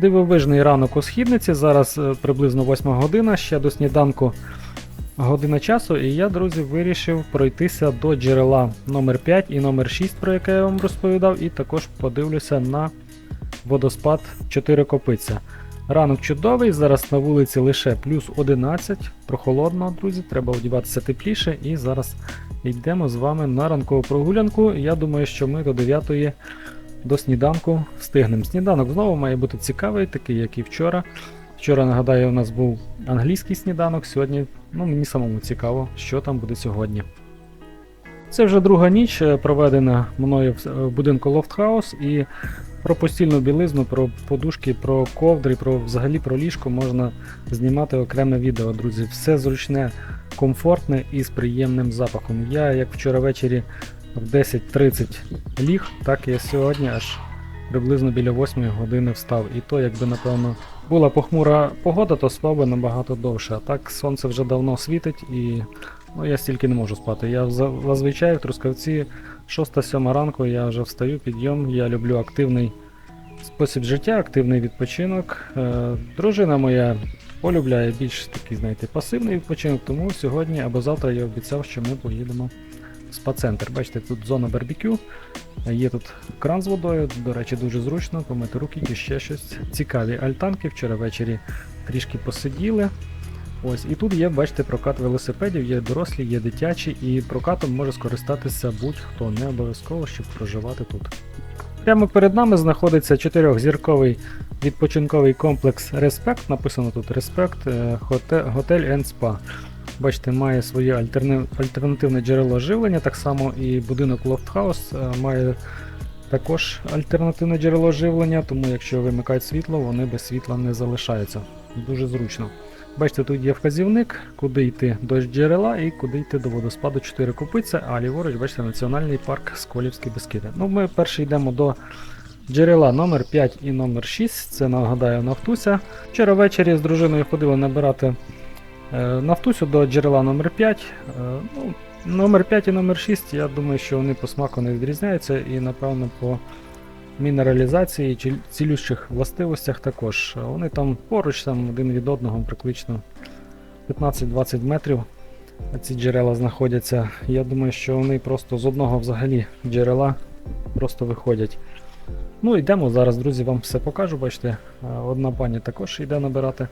Дивовижний ранок у східниці. Зараз е, приблизно 8 година, ще до сніданку година часу, і я, друзі, вирішив пройтися до джерела номер 5 і номер 6, про яке я вам розповідав, і також подивлюся на водоспад 4 копиця. Ранок чудовий, зараз на вулиці лише плюс 11, прохолодно, друзі, треба одіватися тепліше. І зараз йдемо з вами на ранкову прогулянку. Я думаю, що ми до 9 до сніданку встигнемо. Сніданок знову має бути цікавий, такий, як і вчора. Вчора, нагадаю, у нас був англійський сніданок, сьогодні ну, мені самому цікаво, що там буде сьогодні. Це вже друга ніч е, проведена мною в- в будинку Лофтхаус, і про постільну білизну, про подушки, про ковдри, про взагалі про ліжко можна знімати окреме відео, друзі. Все зручне, комфортне і з приємним запахом. Я, як вчора ввечері в 10.30 ліг, так я сьогодні аж приблизно біля 8 години встав. І то, якби напевно була похмура погода, то спав би набагато довше. А так сонце вже давно світить і ну, я стільки не можу спати. Я зазвичай в Трускавці 6-7 ранку я вже встаю, підйом. Я люблю активний спосіб життя, активний відпочинок. Е, дружина моя полюбляє більш такий, знаєте, пасивний відпочинок, тому сьогодні або завтра я обіцяв, що ми поїдемо спа-центр. Бачите, тут зона барбекю. Є тут кран з водою, до речі, дуже зручно, помити руки і ще щось. Цікаві альтанки. Вчора ввечері трішки посиділи. Ось, і тут є, бачите, прокат велосипедів, є дорослі, є дитячі, і прокатом може скористатися будь-хто, не обов'язково, щоб проживати тут. Прямо перед нами знаходиться чотирьохзірковий відпочинковий комплекс Респект. Написано тут Респект Готель and Spa. Бачите, має своє альтернативне джерело живлення, так само і будинок House е, має також альтернативне джерело живлення, тому якщо вимикають світло, вони без світла не залишаються. Дуже зручно. Бачите, тут є вказівник, куди йти до джерела і куди йти до водоспаду 4 купиця, а ліворуч, бачите, національний парк Сколівські Бескиди. Ну, ми перші йдемо до джерела номер 5 і номер 6. Це нагадаю Нафтуся. Вчора ввечері з дружиною ходили набирати Нафтусю до джерела номер 5. Е, ну, номер 5 і номер 6, я думаю, що вони по смаку не відрізняються і, напевно, по мінералізації чи цілющих властивостях також. Вони там поруч там один від одного приблизно 15-20 метрів. Ці джерела знаходяться. Я думаю, що вони просто з одного взагалі джерела просто виходять. Ну, йдемо зараз, друзі, вам все покажу. Бачите, е, одна пані також йде набирати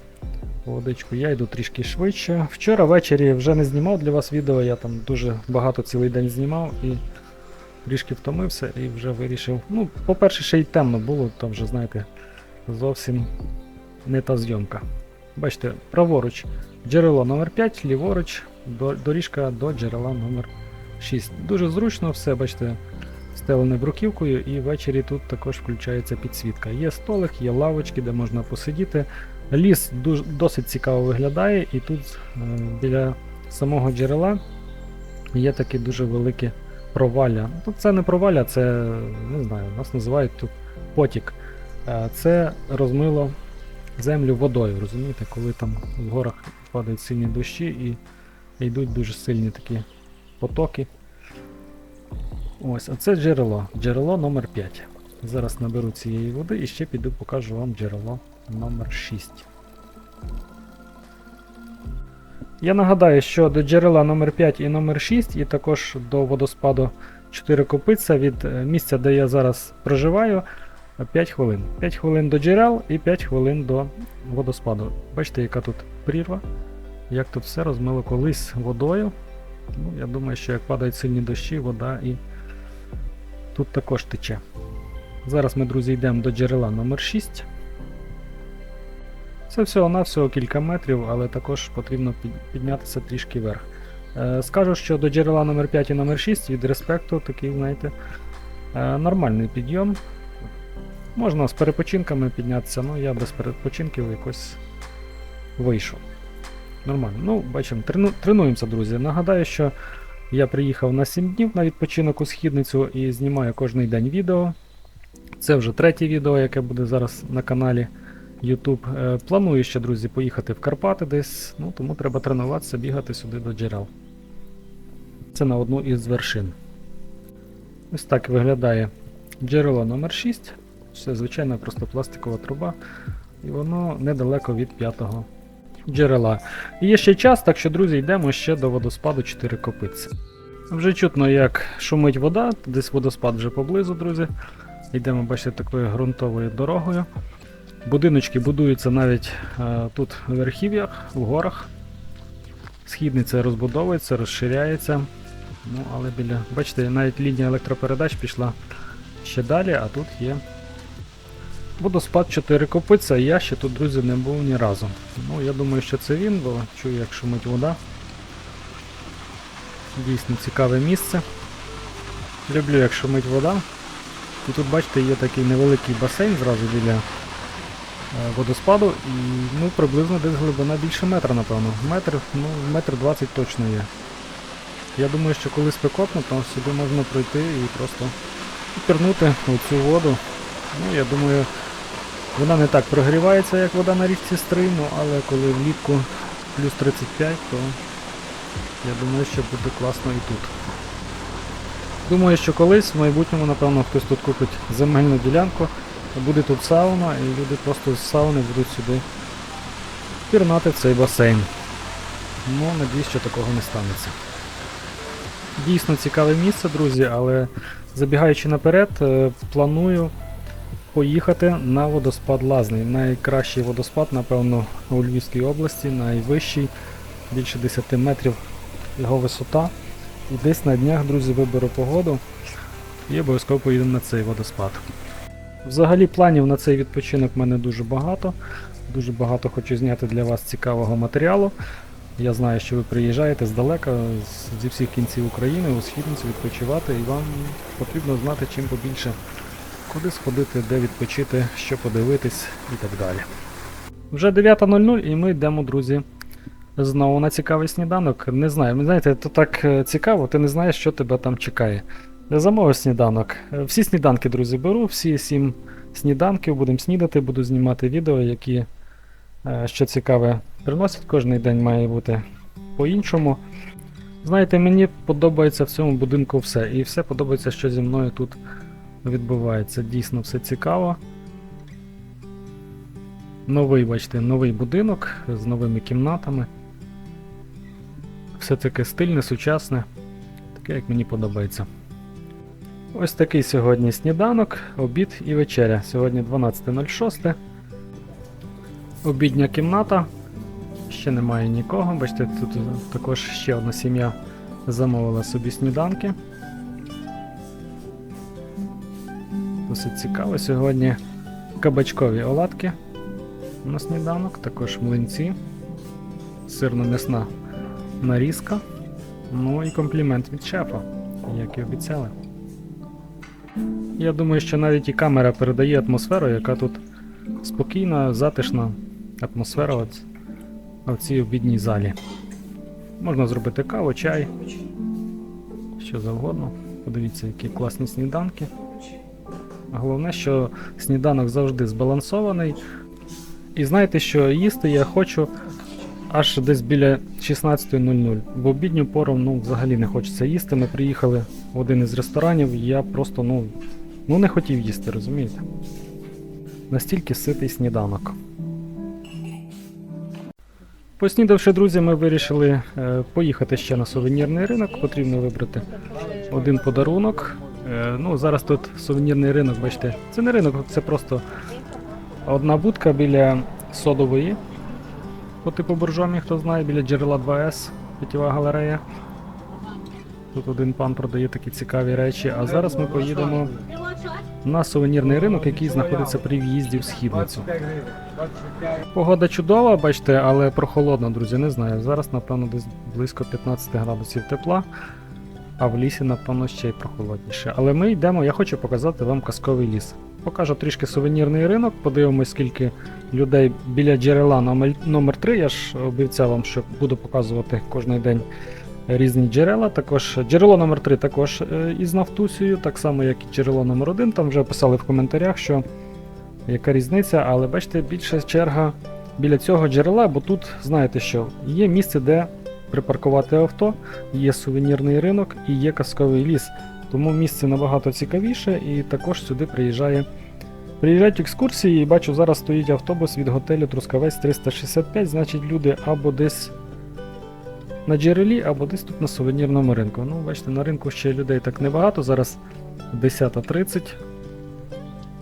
водичку. Я йду трішки швидше. Вчора ввечері вже не знімав для вас відео, я там дуже багато цілий день знімав і трішки втомився і вже вирішив. Ну, по-перше, ще й темно було, то вже, знаєте, зовсім не та зйомка. Бачите, праворуч джерело номер 5 ліворуч доріжка до джерела номер 6 Дуже зручно все, бачите, стелене бруківкою, і ввечері тут також включається підсвітка. Є столик, є лавочки, де можна посидіти. Ліс дуже, досить цікаво виглядає, і тут е, біля самого джерела є таке дуже велике провалля. Ну, це не провалля, це не знаю, нас називають тут потік. Е, Це розмило землю водою, розумієте, коли там в горах падають сильні дощі і йдуть дуже сильні такі потоки. Ось, а це джерело. Джерело номер 5. Зараз наберу цієї води і ще піду покажу вам джерело номер 6. Я нагадаю, що до джерела номер 5 і номер 6, і також до водоспаду 4 копиця від е, місця, де я зараз проживаю, 5 хвилин. 5 хвилин до джерел і 5 хвилин до водоспаду. Бачите, яка тут прірва, як тут все розмило колись водою. Ну, я думаю, що як падають сильні дощі, вода і тут також тече. Зараз ми, друзі, йдемо до джерела номер 6. Це всього-навсього кілька метрів, але також потрібно піднятися трішки вверх. Е, Скажу, що до джерела номер 5 і номер 6 від респекту такий, знаєте, е, нормальний підйом. Можна з перепочинками піднятися, але я без перепочинків якось вийшов. Нормально. Ну, бачимо, трену, тренуємося, друзі. Нагадаю, що я приїхав на 7 днів на відпочинок у східницю і знімаю кожен день відео. Це вже третє відео, яке буде зараз на каналі YouTube. Е, Планую ще, друзі, поїхати в Карпати десь, ну тому треба тренуватися, бігати сюди до джерел. Це на одну із вершин. Ось так виглядає джерело номер 6 Це звичайна просто пластикова труба, і воно недалеко від п'ятого джерела. І є ще час, так що, друзі, йдемо ще до водоспаду 4 копиці. Вже чутно, як шумить вода, десь водоспад вже поблизу, друзі. Йдемо, бачите, такою ґрунтовою дорогою. Будиночки будуються навіть е, тут в верхів'ях, в горах. Східниця розбудовується, розширяється. Ну, але біля. Бачите, навіть лінія електропередач пішла ще далі, а тут є водоспад 4 копиця, я ще тут, друзі, не був ні разу. Ну, я думаю, що це він, бо чую, як шумить вода. Дійсно цікаве місце. Люблю, як шумить вода. І тут, бачите, є такий невеликий басейн зразу біля водоспаду, і ну, приблизно десь глибина більше метра, напевно. Метр, ну, метр двадцять точно є. Я думаю, що коли спекотно, то сюди можна пройти і просто пірнути у цю воду. Ну, я думаю, вона не так прогрівається, як вода на річці Стрий, ну, але коли влітку плюс 35, то я думаю, що буде класно і тут. Думаю, що колись в майбутньому, напевно, хтось тут купить земельну ділянку, буде тут сауна, і люди просто з сауни будуть сюди пірнати в цей басейн. Ну, надіюсь, що такого не станеться. Дійсно цікаве місце, друзі, але забігаючи наперед, е, планую поїхати на водоспад Лазний. Найкращий водоспад, напевно, у Львівській області, найвищий, більше 10 метрів його висота. І десь на днях, друзі, виберу погоду і обов'язково поїдемо на цей водоспад. Взагалі планів на цей відпочинок в мене дуже багато. Дуже багато хочу зняти для вас цікавого матеріалу. Я знаю, що ви приїжджаєте здалека, зі всіх кінців України, у східницю відпочивати, і вам потрібно знати чим побільше, куди сходити, де відпочити, що подивитись і так далі. Вже 9.00 і ми йдемо, друзі, знову на цікавий сніданок. Не знаю, знаєте, то так е, цікаво, ти не знаєш, що тебе там чекає. Замовив сніданок. Е, Всі сніданки, друзі, беру, всі сім сніданків, будемо снідати, буду знімати відео, які е, що цікаве приносять. Кожний день має бути по-іншому. Знаєте, мені подобається в цьому будинку все. І все подобається, що зі мною тут відбувається. Дійсно все цікаво. Новий, бачите, новий будинок з новими кімнатами. Все таке стильне, сучасне, таке, як мені подобається. Ось такий сьогодні сніданок, обід і вечеря. Сьогодні 12.06. Обідня кімната. Ще немає нікого. Бачите, тут також ще одна сім'я замовила собі сніданки. Досить цікаво. Сьогодні кабачкові оладки на сніданок, також млинці, сирно-м'ясна нарізка. Ну і комплімент від шефа, як і обіцяли. Я думаю, що навіть і камера передає атмосферу, яка тут спокійна, затишна атмосфера от в цій обідній залі. Можна зробити каву, чай, що завгодно. Подивіться, які класні сніданки. Головне, що сніданок завжди збалансований. І знаєте, що їсти я хочу аж десь біля 16.00. В обідню пору ну, взагалі не хочеться їсти. Ми приїхали в один із ресторанів, і я просто ну, ну не хотів їсти, розумієте? Настільки ситий сніданок. Поснідавши, друзі, ми вирішили е, поїхати ще на сувенірний ринок. Потрібно вибрати один подарунок. Е, ну, зараз тут сувенірний ринок, бачите, це не ринок, це просто одна будка біля содової. По типу боржомі, хто знає, біля джерела 2С, питєва галерея. Тут один пан продає такі цікаві речі. А зараз ми поїдемо на сувенірний ринок, який знаходиться при в'їзді в східницю. Погода чудова, бачите, але прохолодна, друзі, не знаю. Зараз, напевно, десь близько 15 градусів тепла, а в лісі, напевно, ще й прохолодніше. Але ми йдемо, я хочу показати вам казковий ліс. Покажу трішки сувенірний ринок, подивимось, скільки людей біля джерела номер, номер 3. Я ж обіцяв вам, що буду показувати кожен день різні джерела. Також джерело номер 3 також е, із Нафтусією, так само, як і джерело номер 1 Там вже писали в коментарях, що яка різниця, але бачите, більша черга біля цього джерела, бо тут, знаєте що, є місце, де припаркувати авто, є сувенірний ринок і є казковий ліс. Тому місце набагато цікавіше, і також сюди приїжджає Приїжджають екскурсії і бачу, зараз стоїть автобус від готелю Трускавець 365, значить люди або десь на джерелі, або десь тут на сувенірному ринку. Ну, бачите, на ринку ще людей так небагато, зараз 10.30.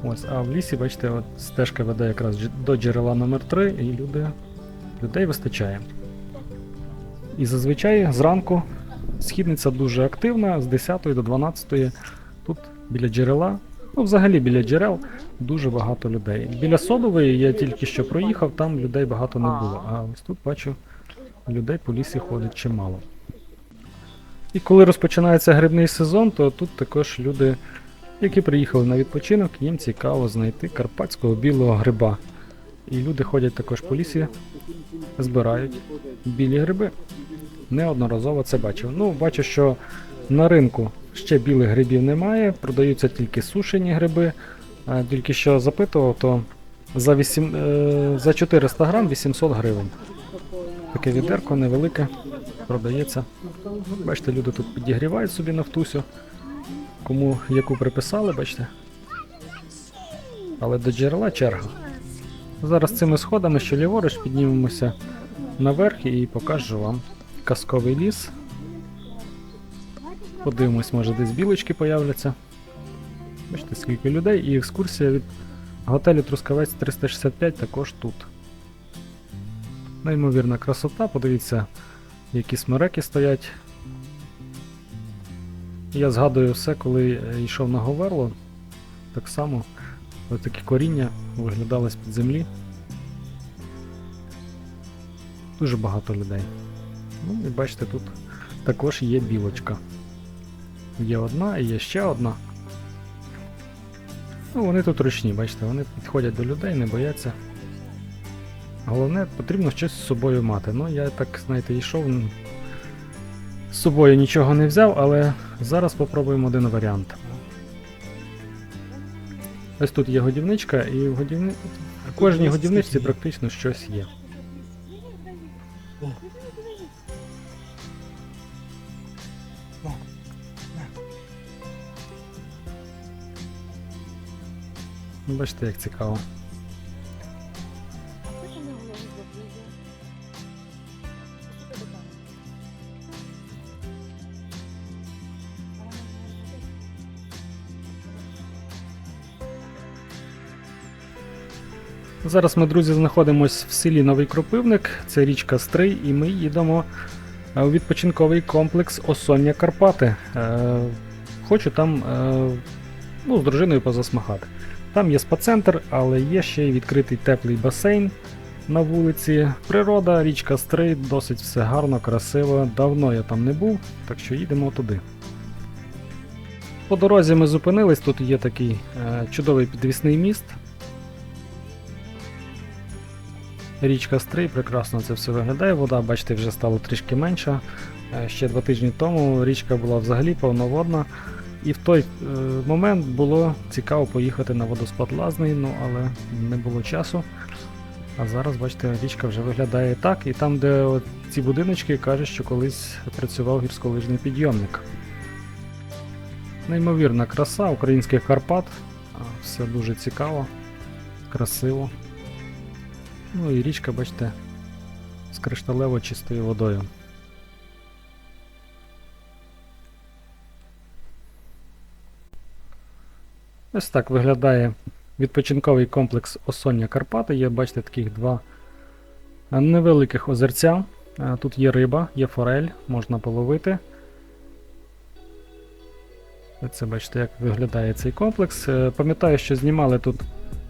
Ось, а в лісі, бачите, от стежка веде якраз до джерела номер 3 і люди, людей вистачає. І зазвичай зранку східниця дуже активна, з 10 до 12 тут біля джерела, ну взагалі біля джерел дуже багато людей. Біля содової я тільки що проїхав, там людей багато не було. А ось тут бачу, людей по лісі ходить чимало. І коли розпочинається грибний сезон, то тут також люди, які приїхали на відпочинок, їм цікаво знайти карпатського білого гриба. І люди ходять також по лісі, збирають білі гриби. Неодноразово це бачив. Ну, бачу, що на ринку ще білих грибів немає, продаються тільки сушені гриби. Тільки що запитував, то за, 8, е, за 400 грам 800 гривень. Таке відерко невелике, продається. Бачите, люди тут підігрівають собі нафтусю. Кому яку приписали, бачите. Але до джерела черга. Зараз цими сходами, що ліворуч, піднімемося наверх і покажу вам казковий ліс. Подивимось, може десь білочки появляться. Бачите, скільки людей, і екскурсія від готелю Трускавець 365 також тут. Неймовірна красота, подивіться, які смереки стоять. Я згадую все, коли йшов на Говерло. Так само ось такі коріння виглядали з-під землі. Дуже багато людей. Ну і бачите, тут також є білочка. Є одна і є ще одна. Ну, вони тут ручні, бачите, вони підходять до людей, не бояться. Головне, потрібно щось з собою мати. Ну, я так, знаєте, йшов. З собою нічого не взяв, але зараз попробуємо один варіант. Ось тут є годівничка, і в годівни... кожній годівничці практично щось є. Бачите, як цікаво. Зараз ми, друзі, знаходимося в селі Новий Кропивник, це річка Стрий, і ми їдемо е, у відпочинковий комплекс Осоння Карпати. Е, Хочу там е, ну, з дружиною позасмагати. Там є спа-центр, але є ще й відкритий теплий басейн на вулиці. Природа, річка Стрий, досить все гарно, красиво. Давно я там не був, так що їдемо туди. По дорозі ми зупинились, тут є такий чудовий підвісний міст. Річка Стрий, прекрасно це все виглядає. Вода, бачите, вже стала трішки менша. Е, Ще два тижні тому річка була взагалі повноводна. І в той е, момент було цікаво поїхати на водоспад Лазний, ну але не було часу. А зараз, бачите, річка вже виглядає так, і там, де от ці будиночки, кажуть, що колись працював гірськолижний підйомник. Неймовірна краса українських Карпат. Все дуже цікаво, красиво. Ну і річка, бачите, з кришталево чистою водою. Ось так виглядає відпочинковий комплекс Осоння Карпати. Є, бачите, таких два невеликих озерця. Е, Тут є риба, є форель, можна половити. Це бачите, як виглядає цей комплекс. Е, Пам'ятаю, що знімали тут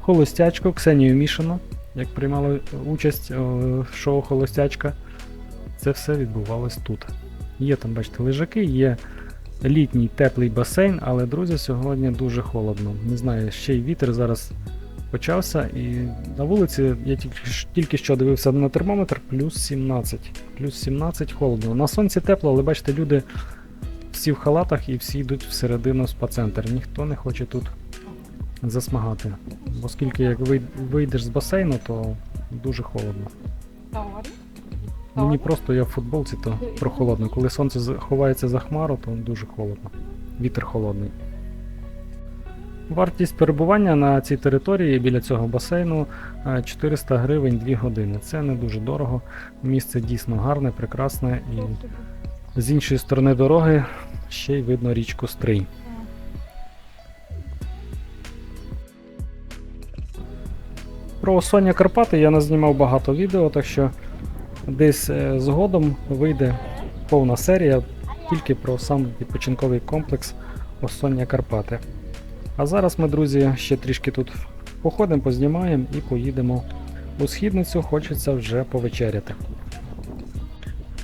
холостячку Ксенію Мішину, як приймала участь е, в шоу Холостячка. Це все відбувалось тут. Є там, бачите, лежаки, є літній теплий басейн, але, друзі, сьогодні дуже холодно. Не знаю, ще й вітер зараз почався, і на вулиці я тільки, тільки що дивився на термометр, плюс 17. Плюс 17 холодно. На сонці тепло, але бачите, люди всі в халатах і всі йдуть всередину спа-центр. Ніхто не хоче тут засмагати. Оскільки як вийдеш з басейну, то дуже холодно. Мені просто я в футболці, то прохолодно. Коли сонце ховається за хмару, то дуже холодно. Вітер холодний. Вартість перебування на цій території біля цього басейну е, 400 гривень 2 години. Це не дуже дорого. Місце дійсно гарне, прекрасне і з іншої сторони дороги ще й видно річку Стрий. Про Осоння Карпати я назнімав багато відео, так що десь е, згодом вийде повна серія тільки про сам відпочинковий комплекс Осоння Карпати. А зараз ми, друзі, ще трішки тут походимо, познімаємо і поїдемо у східницю, хочеться вже повечеряти.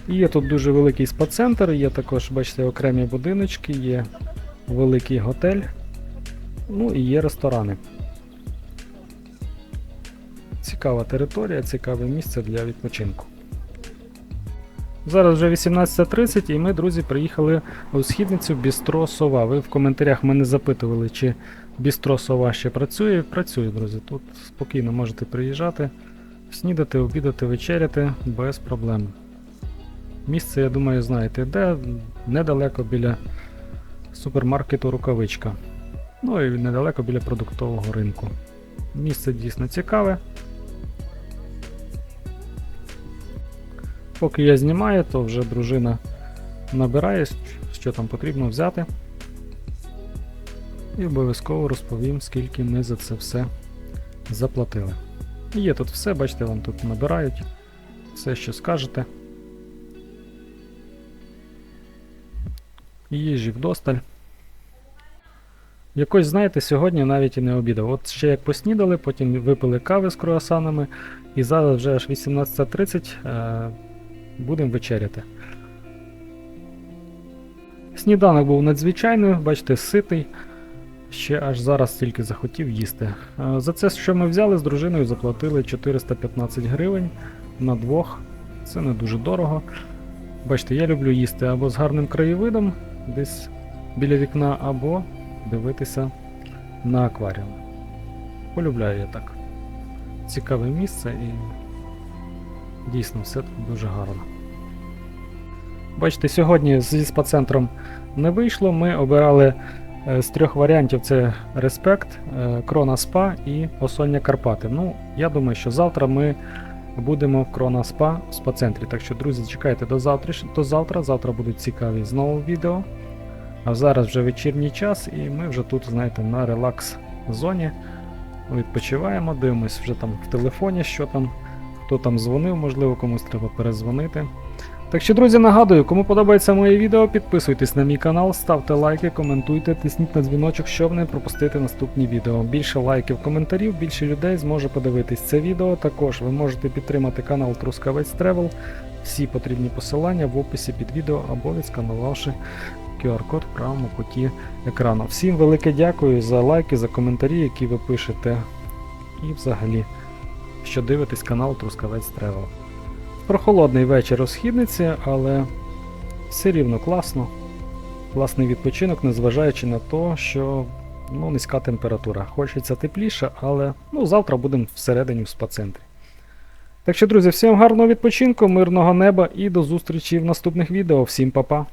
Є тут дуже великий спа-центр, є також, бачите, окремі будиночки, є великий готель, ну і є ресторани. Цікава територія, цікаве місце для відпочинку. Зараз вже 18.30 і ми, друзі, приїхали у східницю Бістро Сова. Ви в коментарях мене запитували, чи Бістро Сова ще працює. Працює, друзі. Тут спокійно можете приїжджати, снідати, обідати, вечеряти без проблем. Місце, я думаю, знаєте, де недалеко біля супермаркету Рукавичка. Ну і недалеко біля продуктового ринку. Місце дійсно цікаве. Поки я знімаю, то вже дружина набирає, що там потрібно взяти. І обов'язково розповім, скільки ми за це все заплатили. Є тут все, бачите, вам тут набирають все, що скажете. Їжі вдосталь. Якось, знаєте, сьогодні навіть і не обідав. От ще як поснідали, потім випили кави з круасанами, і зараз вже аж 18.30 е, будемо вечеряти. Сніданок був надзвичайний, бачите, ситий. Ще аж зараз тільки захотів їсти. Е, За це, що ми взяли з дружиною, заплатили 415 гривень на двох. Це не дуже дорого. Бачите, я люблю їсти або з гарним краєвидом, десь біля вікна, або дивитися на акваріум. Полюбляю я так. Цікаве місце і дійсно все тут дуже гарно. Бачите, сьогодні зі спа-центром не вийшло. Ми обирали е, з трьох варіантів: це Респект, е, Крона Спа і Осоння Карпати. Ну, я думаю, що завтра ми будемо в Крона Спа в спа-центрі. Так що, друзі, чекайте до завтра. До завтра. Завтра будуть цікаві знову відео. А зараз вже вечірній час, і ми вже тут, знаєте, на релакс зоні. Відпочиваємо, дивимось вже там в телефоні, що там, хто там дзвонив, можливо, комусь треба перезвонити. Так що, друзі, нагадую, кому подобається моє відео, підписуйтесь на мій канал, ставте лайки, коментуйте, тисніть на дзвіночок, щоб не пропустити наступні відео. Більше лайків, коментарів, більше людей зможе подивитись це відео. Також ви можете підтримати канал Трускавець Тревел. Всі потрібні посилання в описі під відео або відсканувавши QR-код в правому куті екрану. Всім велике дякую за лайки, за коментарі, які ви пишете. І взагалі, що дивитесь канал Трускавець Тревел. Прохолодний вечір у східниці, але все рівно класно. Класний відпочинок, незважаючи на те, що ну, низька температура. Хочеться тепліше, але ну, завтра будемо всередині в спа-центрі. Так що, друзі, всім гарного відпочинку, мирного неба і до зустрічі в наступних відео. Всім па-па!